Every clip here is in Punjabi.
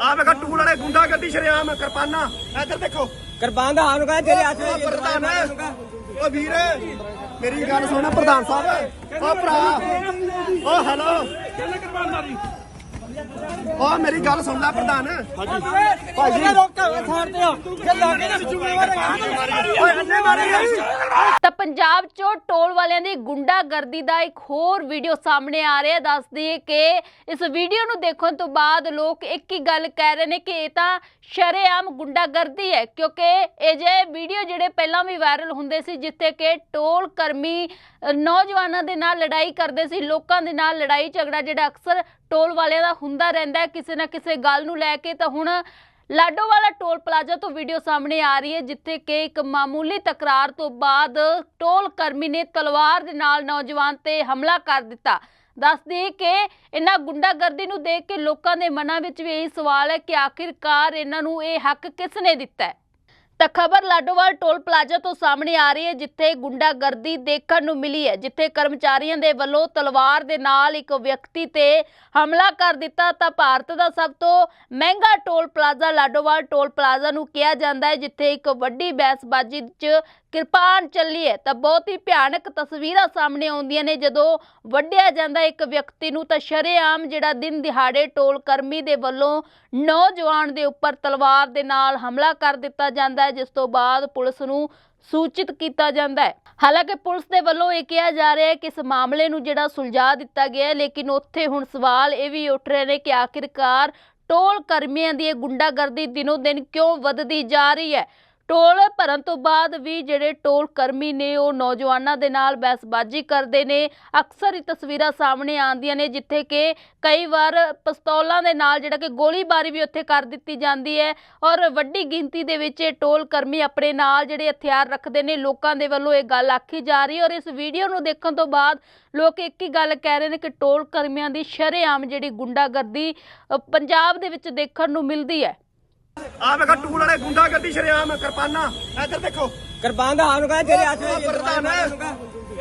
ਆ ਵੇਖੋ ਟੂਲ ਵਾਲੇ ਗੁੰਡਾ ਗੱਡੀ ਸ਼ਰਿਆਮ ਕਿਰਪਾਨਾ। ਇੱਧਰ ਦੇਖੋ। ਕਿਰਪਾਨ ਦਾ ਹਾਲ ਕਾ ਤੇਰੇ ਹੱਥ ਵਿੱਚ ਪ੍ਰਧਾਨ ਓ ਵੀਰ ਮੇਰੀ ਗੱਲ ਸੁਣ ਪ੍ਰਧਾਨ ਸਾਹਿਬ। ਓ ਭਰਾ। ਓ ਹੈਲੋ ਓ, ਮੇਰੀ ਗੱਲ ਸੁਣ ਲੈ ਪ੍ਰਧਾਨ। ਭਾਜੀ ਰੋਕਾ ਥਾਰ ਤੇ ਜੇ। ਲਾਗੇ ਨਾ ਜ਼ਿੰਮੇਵਾਰ ਓਏ, ਅੰਨੇ ਮਾਰੇ ਤਾਂ ਪੰਜਾਬ 'ਚੋਂ ਟੋਲ ਵਾਲਿਆਂ ਦੀ ਗੁੰਡਾਗਰਦੀ ਦਾ ਇੱਕ ਹੋਰ ਵੀਡੀਓ ਸਾਹਮਣੇ ਆ ਰਿਹਾ ਦੱਸ ਦਈਏ ਕਿ ਇਸ ਵੀਡੀਓ ਨੂੰ ਦੇਖਣ ਤੋਂ ਬਾਅਦ ਲੋਕ ਇੱਕ ਹੀ ਗੱਲ ਕਹਿ ਰਹੇ ਨੇ ਕਿ ਇਹ ਤਾਂ ਸ਼ਰੇਆਮ ਗੁੰਡਾਗਰਦੀ ਹੈ, ਕਿਉਂਕਿ ਇਹ ਜੇ ਵੀਡੀਓ ਜਿਹੜੇ ਪਹਿਲਾਂ ਵੀ ਵਾਇਰਲ ਹੁੰਦੇ ਸੀ, ਜਿੱਥੇ ਕਿ ਟੋਲ ਕਰਮੀ ਨੌਜਵਾਨਾਂ ਦੇ ਨਾਲ ਲੜਾਈ ਕਰਦੇ ਸੀ, ਲੋਕਾਂ ਦੇ ਨਾਲ ਲੜਾਈ ਝਗੜਾ ਜਿਹੜਾ ਅਕਸਰ ਟੋਲ ਵਾਲਿਆਂ ਦਾ ਹੁੰਦਾ ਰਹਿੰਦਾ ਕਿਸੇ ਨਾ ਕਿਸੇ ਗੱਲ ਨੂੰ ਲੈ ਕੇ। ਤਾਂ ਹੁਣ ਲਾਡੋਵਾਲਾ ਟੋਲ ਪਲਾਜ਼ਾ ਤੋਂ ਵੀਡੀਓ ਸਾਹਮਣੇ ਆ ਰਹੀ ਹੈ, ਜਿੱਥੇ ਕਿ ਇੱਕ ਮਾਮੂਲੀ ਤਕਰਾਰ ਤੋਂ ਬਾਅਦ ਟੋਲ ਕਰਮੀ ਨੇ ਤਲਵਾਰ ਦੇ ਨਾਲ ਨੌਜਵਾਨ ਤੇ ਹਮਲਾ ਕਰ ਦਿੱਤਾ। ਦੱਸਦੀ ਕਿ ਇਹਨਾਂ ਗੁੰਡਾਗਰਦੀ ਨੂੰ ਦੇਖ ਕੇ ਲੋਕਾਂ ਦੇ ਮਨਾਂ ਵਿੱਚ ਵੀ ਇਹੀ ਸਵਾਲ ਹੈ ਕਿ ਆਖਿਰਕਾਰ ਇਹਨਾਂ ਨੂੰ ਇਹ ਹੱਕ ਕਿਸ ਨੇ ਦਿੱਤਾ ਹੈ? ਤਾਂ ਖਬਰ ਲਾਡੋਵਾਲ ਟੋਲ ਪਲਾਜ਼ਾ ਤੋਂ ਸਾਹਮਣੇ ਆ ਰਹੀ ਹੈ, ਜਿੱਥੇ ਗੁੰਡਾਗਰਦੀ ਦੇਖਣ ਨੂੰ ਮਿਲੀ ਹੈ, ਜਿੱਥੇ ਕਰਮਚਾਰੀਆਂ ਦੇ ਵੱਲੋਂ ਤਲਵਾਰ ਦੇ ਨਾਲ ਇੱਕ ਵਿਅਕਤੀ ਤੇ ਹਮਲਾ ਕਰ ਦਿੱਤਾ। ਤਾਂ ਭਾਰਤ ਦਾ ਸਭ ਤੋਂ ਮਹਿੰਗਾ toll plaza Ladowal toll plaza ਨੂੰ ਕਿਹਾ ਜਾਂਦਾ ਹੈ, ਜਿੱਥੇ ਇੱਕ ਵੱਡੀ ਬਹਿਸਬਾਜ਼ੀ 'ਚ ਕਿਰਪਾਨ ਚੱਲੀ ਹੈ ਤਾਂ ਬਹੁਤ ਹੀ ਭਿਆਨਕ ਤਸਵੀਰਾਂ ਸਾਹਮਣੇ ਆਉਂਦੀਆਂ ਨੇ। ਜਦੋਂ ਵੱਢਿਆ ਜਾਂਦਾ ਇੱਕ ਵਿਅਕਤੀ ਨੂੰ, ਤਾਂ ਸ਼ਰੇਆਮ ਜਿਹੜਾ ਦਿਨ ਦਿਹਾੜੇ ਟੋਲ ਕਰਮੀ ਦੇ ਵੱਲੋਂ ਨੌਜਵਾਨ ਦੇ ਉੱਪਰ ਤਲਵਾਰ ਦੇ ਨਾਲ ਹਮਲਾ ਕਰ ਦਿੱਤਾ ਜਾਂਦਾ ਹੈ, ਜਿਸ ਤੋਂ ਬਾਅਦ ਪੁਲਿਸ ਨੂੰ ਸੂਚਿਤ ਕੀਤਾ ਜਾਂਦਾ ਹੈ। ਹਾਲਾਂਕਿ ਪੁਲਿਸ ਦੇ ਵੱਲੋਂ ਇਹ ਕਿਹਾ ਜਾ ਰਿਹਾ ਹੈ ਕਿ ਇਸ ਮਾਮਲੇ ਨੂੰ ਜਿਹੜਾ ਸੁਲਝਾ ਦਿੱਤਾ ਗਿਆ ਹੈ, ਲੇਕਿਨ ਉੱਥੇ ਹੁਣ ਸਵਾਲ ਇਹ ਵੀ ਉੱਠ ਰਹੇ ਨੇ ਕਿ ਆਖਿਰਕਾਰ ਟੋਲ ਕਰਮੀਆਂ ਦੀ ਇਹ ਗੁੰਡਾਗਰਦੀ ਦਿਨੋ ਦਿਨ ਕਿਉਂ ਵੱਧਦੀ ਜਾ ਰਹੀ ਹੈ? ਟੋਲ ਭਰਨ ਤੋਂ ਬਾਅਦ ਵੀ ਜਿਹੜੇ ਟੋਲ ਕਰਮੀ ਨੇ, ਉਹ ਨੌਜਵਾਨਾਂ ਦੇ ਨਾਲ ਬਹਿਸਬਾਜ਼ੀ ਕਰਦੇ ਨੇ। ਅਕਸਰ ਹੀ ਤਸਵੀਰਾਂ ਸਾਹਮਣੇ ਆਉਂਦੀਆਂ ਨੇ, ਜਿੱਥੇ ਕਿ ਕਈ ਵਾਰ ਪਿਸਤੌਲਾਂ ਦੇ ਨਾਲ ਜਿਹੜਾ ਕਿ ਗੋਲੀਬਾਰੀ ਵੀ ਉੱਥੇ ਕਰ ਦਿੱਤੀ ਜਾਂਦੀ ਹੈ ਔਰ ਵੱਡੀ ਗਿਣਤੀ ਦੇ ਵਿੱਚ ਇਹ ਟੋਲ ਕਰਮੀ ਆਪਣੇ ਨਾਲ ਜਿਹੜੇ ਹਥਿਆਰ ਰੱਖਦੇ ਨੇ, ਲੋਕਾਂ ਦੇ ਵੱਲੋਂ ਇਹ ਗੱਲ ਆਖੀ ਜਾ ਰਹੀ ਹੈ ਔਰ ਇਸ ਵੀਡੀਓ ਨੂੰ ਦੇਖਣ ਤੋਂ ਬਾਅਦ ਲੋਕ ਇੱਕ ਹੀ ਗੱਲ ਕਹਿ ਰਹੇ ਨੇ ਕਿ ਟੋਲ ਕਰਮੀਆਂ ਦੀ ਸ਼ਰੇਆਮ ਜਿਹੜੀ ਗੁੰਡਾਗਰਦੀ ਪੰਜਾਬ ਦੇ ਵਿੱਚ ਦੇਖਣ ਨੂੰ ਮਿਲਦੀ ਹੈ। ਆ ਵੇਖੋ ਟੂਲ ਵਾਲੇ ਗੁੰਡਾ ਗੱਡੀ ਸ਼ਰਿਆਮ ਕਿਰਪਾਨਾ। ਇੱਧਰ ਦੇਖੋ। ਕਿਰਪਾਨ ਦਾ ਹਾਲ ਕਾ ਤੇਰੇ ਹੱਥ ਵਿੱਚ ਪ੍ਰਧਾਨ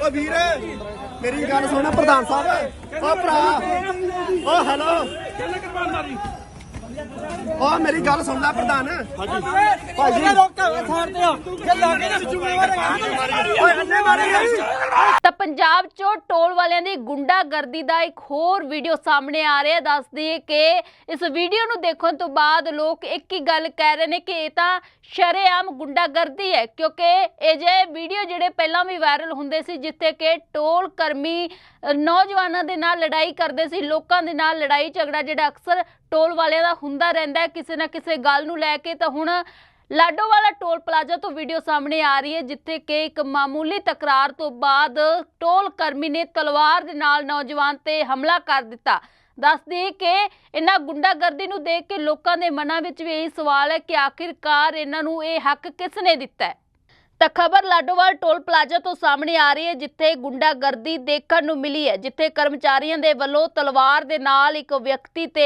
ਓ ਵੀਰ ਮੇਰੀ ਗੱਲ ਸੁਣ ਪ੍ਰਧਾਨ ਸਾਹਿਬ। ਓ ਭਰਾ। ਓ ਹੈਲੋ ਮੇਰੀ ਗੱਲ ਸੁਣ ਲੈ ਪ੍ਰਧਾਨ। ਭਾਜੀ ਰੋਕਾ ਤੇ ਜੇ ਲਾਗੇ ਨਾ ਜ਼ਿੰਮੇਵਾਰ ਓਏ ਅੰਨੇ ਮਾਰੇ ਤਾਂ ਪੰਜਾਬ 'ਚੋਂ ਟੋਲ ਵਾਲਿਆਂ ਦੀ ਗੁੰਡਾਗਰਦੀ ਦਾ ਇੱਕ ਹੋਰ ਵੀਡੀਓ ਸਾਹਮਣੇ ਆ ਰਿਹਾ ਦੱਸ ਦਈਏ ਕਿ ਇਸ ਵੀਡੀਓ ਨੂੰ ਦੇਖਣ ਤੋਂ ਬਾਅਦ ਲੋਕ ਇੱਕ ਹੀ ਗੱਲ ਕਹਿ ਰਹੇ ਨੇ ਕਿ ਇਹ ਤਾਂ ਸ਼ਰੇਆਮ ਗੁੰਡਾਗਰਦੀ ਹੈ ਕਿਉਂਕਿ ਇਹ ਜੇ ਜਿਹੜੇ ਪਹਿਲਾਂ ਵੀ ਵਾਇਰਲ ਹੁੰਦੇ ਸੀ, ਜਿੱਥੇ ਕਿ ਟੋਲ ਕਰਮੀ ਨੌਜਵਾਨਾਂ ਦੇ ਨਾਲ ਲੜਾਈ ਕਰਦੇ ਸੀ, ਲੋਕਾਂ ਦੇ ਨਾਲ ਲੜਾਈ ਝਗੜਾ ਜਿਹੜਾ ਅਕਸਰ ਟੋਲ ਵਾਲਿਆਂ ਦਾ ਹੁੰਦਾ ਰਹਿੰਦਾ ਕਿਸੇ ਨਾ ਕਿਸੇ ਗੱਲ ਨੂੰ ਲੈ ਕੇ। ਤਾਂ ਹੁਣ ਲਾਡੋਵਾਲਾ ਟੋਲ ਪਲਾਜ਼ਾ ਤੋਂ ਵੀਡੀਓ ਸਾਹਮਣੇ ਆ ਰਹੀ ਹੈ, ਜਿੱਥੇ ਕਿ ਇੱਕ ਮਾਮੂਲੀ ਤਕਰਾਰ ਤੋਂ ਬਾਅਦ ਟੋਲ ਕਰਮੀ ਨੇ ਤਲਵਾਰ ਦੇ ਨਾਲ ਨੌਜਵਾਨ ਤੇ ਹਮਲਾ ਕਰ ਦਿੱਤਾ। ਦੱਸਦੀ ਕਿ ਇਹਨਾਂ ਗੁੰਡਾਗਰਦੀ ਨੂੰ ਦੇਖ ਕੇ ਲੋਕਾਂ ਦੇ ਮਨਾਂ ਵਿੱਚ ਵੀ ਇਹੀ ਸਵਾਲ ਹੈ ਕਿ ਆਖਿਰਕਾਰ ਇਹਨਾਂ ਨੂੰ ਇਹ ਹੱਕ ਕਿਸ ਨੇ ਦਿੱਤਾ ਹੈ? ਤਾਂ ਖਬਰ ਲਾਡੋਵਾਲ ਟੋਲ ਪਲਾਜ਼ਾ ਤੋਂ ਸਾਹਮਣੇ ਆ ਰਹੀ ਹੈ, ਜਿੱਥੇ ਗੁੰਡਾਗਰਦੀ ਦੇਖਣ ਨੂੰ ਮਿਲੀ ਹੈ, ਜਿੱਥੇ ਕਰਮਚਾਰੀਆਂ ਦੇ ਵੱਲੋਂ ਤਲਵਾਰ ਦੇ ਨਾਲ ਇੱਕ ਵਿਅਕਤੀ ਤੇ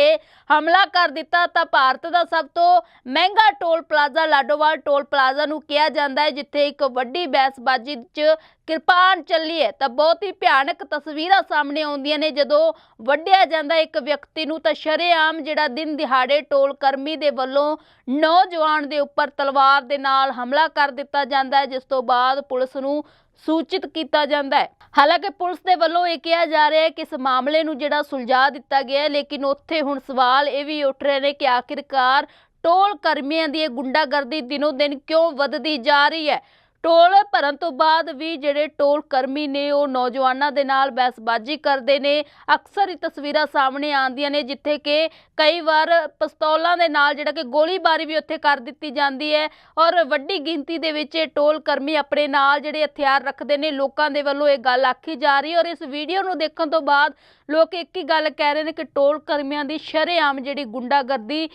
ਹਮਲਾ ਕਰ ਦਿੱਤਾ। ਤਾਂ ਭਾਰਤ ਦਾ ਸਭ ਤੋਂ ਮਹਿੰਗਾ toll plaza Ladowal toll plaza ਨੂੰ ਕਿਹਾ ਜਾਂਦਾ ਹੈ, ਜਿੱਥੇ ਇੱਕ ਵੱਡੀ ਬਹਿਸਬਾਜ਼ੀ 'ਚ ਕਿਰਪਾਨ ਚੱਲੀ ਹੈ ਤਾਂ ਬਹੁਤ ਹੀ ਭਿਆਨਕ ਤਸਵੀਰਾਂ ਸਾਹਮਣੇ ਆਉਂਦੀਆਂ ਨੇ। ਜਦੋਂ ਵੱਢਿਆ ਜਾਂਦਾ ਇੱਕ ਵਿਅਕਤੀ ਨੂੰ, ਤਾਂ ਸ਼ਰੇਆਮ ਜਿਹੜਾ ਦਿਨ ਦਿਹਾੜੇ ਟੋਲ ਕਰਮੀ ਦੇ ਵੱਲੋਂ ਨੌਜਵਾਨ ਦੇ ਉੱਪਰ ਤਲਵਾਰ ਦੇ ਨਾਲ ਹਮਲਾ ਕਰ ਦਿੱਤਾ ਜਾਂਦਾ ਹੈ, ਜਿਸ ਤੋਂ ਬਾਅਦ ਪੁਲਿਸ ਨੂੰ ਸੂਚਿਤ ਕੀਤਾ ਜਾਂਦਾ ਹੈ। ਹਾਲਾਂਕਿ ਪੁਲਿਸ ਦੇ ਵੱਲੋਂ ਇਹ ਕਿਹਾ ਜਾ ਰਿਹਾ ਹੈ ਕਿ ਇਸ ਮਾਮਲੇ ਨੂੰ ਜਿਹੜਾ ਸੁਲਝਾ ਦਿੱਤਾ ਗਿਆ ਹੈ, ਲੇਕਿਨ ਉੱਥੇ ਹੁਣ ਸਵਾਲ ਇਹ ਵੀ ਉੱਠ ਰਹੇ ਨੇ ਕਿ ਆਖਿਰਕਾਰ ਟੋਲ ਕਰਮੀਆਂ ਦੀ ਇਹ ਗੁੰਡਾਗਰਦੀ ਦਿਨੋ ਦਿਨ ਕਿਉਂ ਵੱਧਦੀ ਜਾ ਰਹੀ ਹੈ? ਟੋਲ ਭਰਨ ਤੋਂ ਬਾਅਦ ਵੀ ਜਿਹੜੇ ਟੋਲ ਕਰਮੀ ਨੇ, ਉਹ ਨੌਜਵਾਨਾਂ ਦੇ ਨਾਲ ਬਹਿਸਬਾਜ਼ੀ ਕਰਦੇ ਨੇ। ਅਕਸਰ ਹੀ ਤਸਵੀਰਾਂ ਸਾਹਮਣੇ ਆਉਂਦੀਆਂ ਨੇ, ਜਿੱਥੇ ਕਿ ਕਈ ਵਾਰ ਪਿਸਤੌਲਾਂ ਦੇ ਨਾਲ ਜਿਹੜਾ ਕਿ ਗੋਲੀਬਾਰੀ ਵੀ ਉੱਥੇ ਕਰ ਦਿੱਤੀ ਜਾਂਦੀ ਹੈ ਔਰ ਵੱਡੀ ਗਿਣਤੀ ਦੇ ਵਿੱਚ ਇਹ ਟੋਲ ਕਰਮੀ ਆਪਣੇ ਨਾਲ ਜਿਹੜੇ ਹਥਿਆਰ ਰੱਖਦੇ ਨੇ, ਲੋਕਾਂ ਦੇ ਵੱਲੋਂ ਇਹ ਗੱਲ ਆਖੀ ਜਾ ਰਹੀ ਹੈ। ਔਰ ਇਸ ਵੀਡੀਓ ਨੂੰ ਦੇਖਣ ਤੋਂ ਬਾਅਦ ਲੋਕ ਇੱਕ ਹੀ ਗੱਲ ਕਹਿ ਰਹੇ ਨੇ ਕਿ ਟੋਲ ਕਰਮੀਆਂ ਦੀ ਸ਼ਰੇਆਮ ਜਿਹੜੀ ਗੁੰਡਾਗਰਦੀ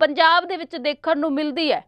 ਪੰਜਾਬ ਦੇ ਵਿੱਚ ਦੇਖਣ ਨੂੰ ਮਿਲਦੀ ਹੈ।